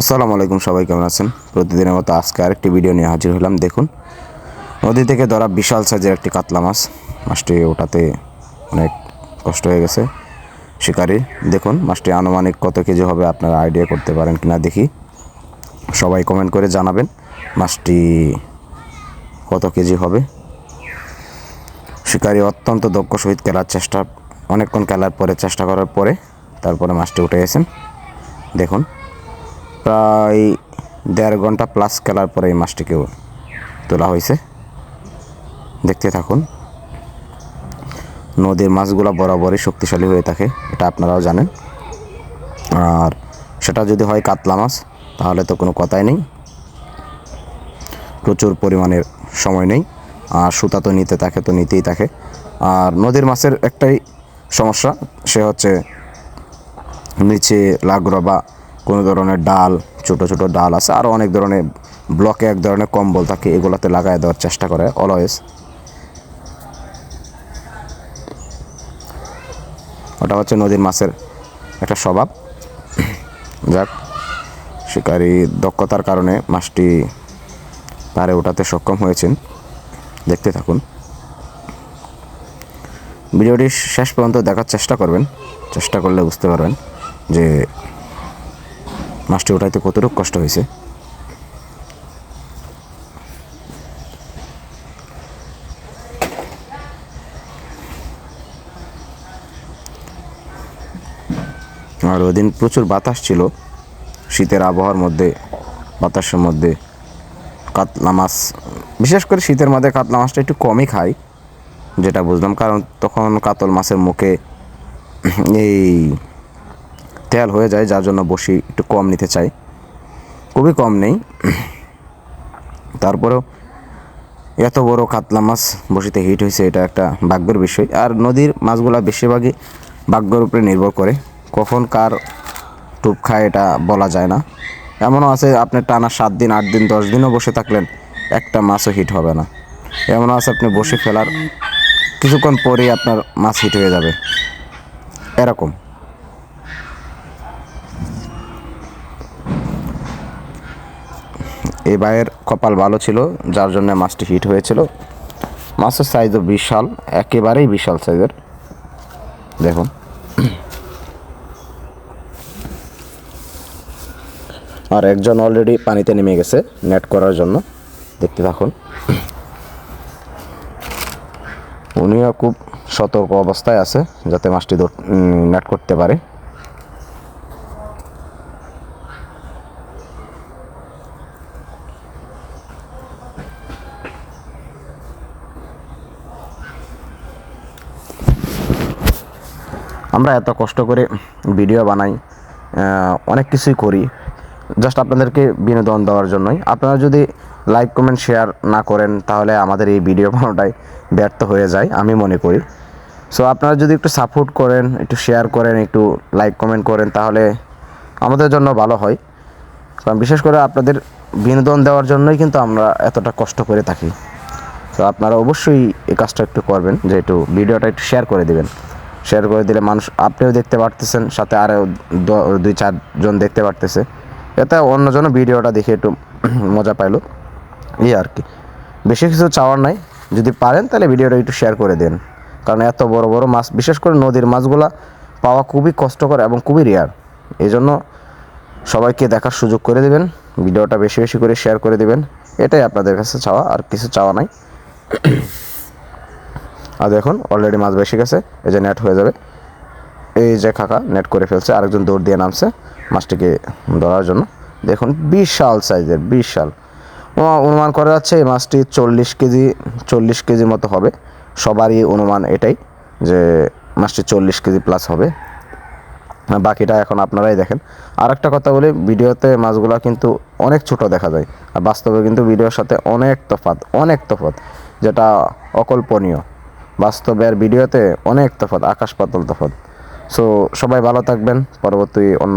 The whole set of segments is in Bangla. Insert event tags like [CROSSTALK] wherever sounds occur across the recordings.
আসসালামু আলাইকুম সবাই, কেমন আছেন? প্রতিদিনের মতো আজকে আরেকটি ভিডিও নিয়ে হাজির হলাম, দেখুন। নদী থেকে ধরা বিশাল সাইজের একটি কাতলা মাছ। মাছটি ওঠাতে অনেক কষ্ট হয়ে গেছে। শিকারির দেখুন, মাছটি আনুমানিক কত কেজি হবে, আপনারা আইডিয়া করতে পারেন কিনা দেখি। সবাই কমেন্ট করে জানাবেন, মাছটি কত কেজি হবে। শিকারি অত্যন্ত দক্ষ সহিত খেলার চেষ্টা, অনেকক্ষণ খেলার পরে, চেষ্টা করার পরে তারপরে মাছটি উঠে গেছেন। দেখুন প্রায় দেড় ঘণ্টা প্লাস খেলার পরে এই মাছটিকেও তোলা হয়েছে। দেখতে থাকুন। নদীর মাছগুলো বরাবরই শক্তিশালী হয়ে থাকে, এটা আপনারাও জানেন। আর সেটা যদি হয় কাতলা মাছ, তাহলে তো কোনো কথাই নেই। প্রচুর পরিমাণের সময় নেই। আর সুতা তো নিতে থাকে, তো নিতেই থাকে। আর নদীর মাছের একটাই সমস্যা, সে হচ্ছে নিচে লাগড়ো বা কোনো ধরনের ডাল, ছোট ছোট ডাল আছে আরও অনেক ধরনের ব্লকে এক ধরনের কম্বল থাকে, এগুলোতে লাগাই দেওয়ার চেষ্টা করে অলওয়েজ ওটা হচ্ছে নদীর মাছের একটা স্বভাব। যাক, শিকারি দক্ষতার কারণে মাছটি পারে ওঠাতে সক্ষম হয়েছেন। দেখতে থাকুন। ভিডিওটি শেষ পর্যন্ত দেখার চেষ্টা করবেন, চেষ্টা করলে বুঝতে পারবেন যে মাছটি ওঠাইতে কতটুকু কষ্ট হয়েছে? আর ওদিন প্রচুর বাতাস ছিল। শীতের আবহাওয়ার মধ্যে, বাতাসের মধ্যে কাতলা মাছ, বিশেষ করে শীতের মধ্যে কাতলা মাছটা একটু কমই খাই, যেটা বুঝলাম। কারণ তখন কাতল মাছের মুখে এই তেল হয়ে যায়, যার জন্য বসি একটু কম নিতে চাই। খুবই কম নেই। তারপরেও এত বড় কাতলা মাছ বসিতে হিট হয়েছে এটা একটা ভাগ্যের বিষয়। আর নদীর মাছগুলা বেশিরভাগই ভাগ্যের উপরে নির্ভর করে। কখন কার টুপ খায় এটা বলা যায় না। এমনও আছে, আপনি টানা সাত দিন, আট দিন, দশ দিনও বসে থাকলেন, একটা মাছও হিট হবে না। এমনও আছে, আপনি বসে ফেলার কিছুক্ষণ পরেই আপনার মাছ হিট হয়ে যাবে। এরকম। এই ভাইয়ের কপাল ভালো ছিল, যার জন্য মাছটি হিট হয়েছিল। মাছের সাইজও বিশাল, একেবারেই বিশাল সাইজের দেখুন। আর একজন অলরেডি পানিতে নেমে গেছে নেট করার জন্য। দেখতে থাকুন। উনিও খুব সতর্ক অবস্থায় আছে, যাতে মাছটি নেট করতে পারে। আমরা এত কষ্ট করে ভিডিও বানাই অনেক কিছুই করি। জাস্ট আপনাদেরকে বিনোদন দেওয়ার জন্যই। আপনারা যদি লাইক কমেন্ট শেয়ার না করেন, তাহলে আমাদের এই ভিডিও বানানোটাই ব্যর্থ হয়ে যায়, আমি মনে করি। সো আপনারা যদি একটু সাপোর্ট করেন, একটু শেয়ার করেন, একটু লাইক কমেন্ট করেন, তাহলে আমাদের জন্য ভালো হয়। কারণ বিশেষ করে আপনাদের বিনোদন দেওয়ার জন্যই কিন্তু আমরা এতটা কষ্ট করে থাকি। তো আপনারা অবশ্যই এই কাজটা একটু করবেন, যে একটু ভিডিওটা একটু শেয়ার করে দিবেন। শেয়ার করে দিলে মানুষ, আপনিও দেখতে পারতেছেন, সাথে আরও দুই চারজন দেখতে পারতেছে। এতে অন্যজনও ভিডিওটা দেখে একটু [CLEARS THROAT] মজা পাইলো। এই আর কি। বেশি কিছু চাওয়ার নাই। যদি পারেন, তাহলে ভিডিওটা একটু শেয়ার করে দেন। কারণ এত বড় বড় মাছ, বিশেষ করে নদীর মাছগুলা পাওয়া খুবই কষ্টকর এবং খুবই রেয়ার এই জন্য সবাইকে দেখার সুযোগ করে দেবেন। ভিডিওটা বেশি বেশি করে শেয়ার করে দেবেন। এটাই আপনাদের কাছে চাওয়া। আর কিছু চাওয়া নাই। [CLEARS THROAT] আর দেখুন অলরেডি মাছ বেশি গেছে, এই যে নেট হয়ে যাবে। এই যে কাকা নেট করে ফেলছে, আরেকজন দৌড় দিয়ে নামছে মাছটিকে ধরার জন্য। দেখুন, বিশাল সাইজের বিশাল। অনুমান করা যাচ্ছে এই মাছটি চল্লিশ কেজি চল্লিশ কেজি মতো হবে। সবারই অনুমান এটাই যে মাছটি চল্লিশ কেজি প্লাস হবে। বাকিটা এখন আপনারাই দেখেন। আর একটা কথা বলি, ভিডিওতে মাছগুলো কিন্তু অনেক ছোট দেখা যায়। আর বাস্তবে কিন্তু ভিডিওর সাথে অনেক তফাৎ অনেক তফাৎ, যেটা অকল্পনীয়। বাস্তবে আর ভিডিওতে অনেক তফাৎ, আকাশ পাতল তফাৎ। সো সবাই ভালো থাকবেন। পরবর্তী অন্য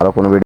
আরও কোনো ভিডিও